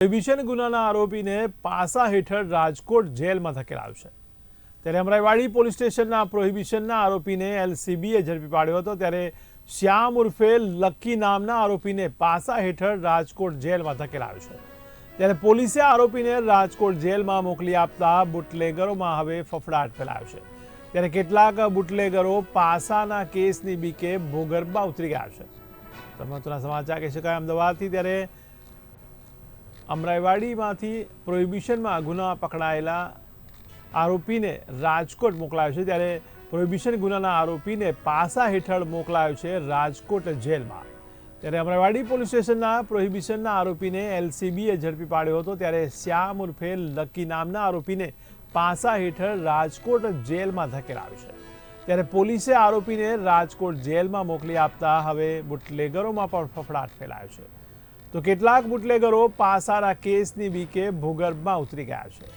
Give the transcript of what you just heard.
Prohibition ગુનાના આરોપીને પાસા હેઠળ રાજકોટ જેલમાં ધકેલાવશે ત્યારે અમરાઈવાડી પોલીસ સ્ટેશનના પ્રોહિબિશનના આરોપીને એલસીબીએ ઝડપી પાડ્યો હતો. ત્યારે શ્યામ ઉર્ફે લક્કી નામના આરોપીને પાસા હેઠળ રાજકોટ જેલમાં ધકેલાયો છે. ત્યારે પોલીસે આરોપીને રાજકોટ જેલમાં મોકલી આપતા બુટલેગરોમાં હવે ફફડાટ ફેલાયો છે. ત્યારે કેટલાક બુટલેગરો પાસાના કેસની બીકે ભૂગર્ભમાં ઉતરી ગયા છે. મહત્વના સમાચાર કહી શકાય અમદાવાદથી ત્યારે અમરાઈવાડીમાંથી પ્રોહિબિશનમાં ગુના પકડાયેલા આરોપીને રાજકોટ મોકલાયો છે. ત્યારે પ્રોહિબિશન ગુનાના આરોપીને પાસા હેઠળ મોકલાયો છે રાજકોટ જેલમાં. ત્યારે અમરાઈવાડી પોલીસ સ્ટેશનના પ્રોહિબિશનના આરોપીને એલસીબીએ ઝડપી પાડ્યો હતો. ત્યારે શ્યામ ઉર્ફે લકી નામના આરોપીને પાસા હેઠળ રાજકોટ જેલમાં ધકેલાવ્યો છે. ત્યારે પોલીસે આરોપીને રાજકોટ જેલમાં મોકલી આપતા હવે બુટલેગરોમાં પણ ફફડાટ ફેલાયો છે. તો કેટલાક બુટલેગરો પાસારા કેસની બીકે ભૂગર્ભમાં ઉતરી ગયા છે.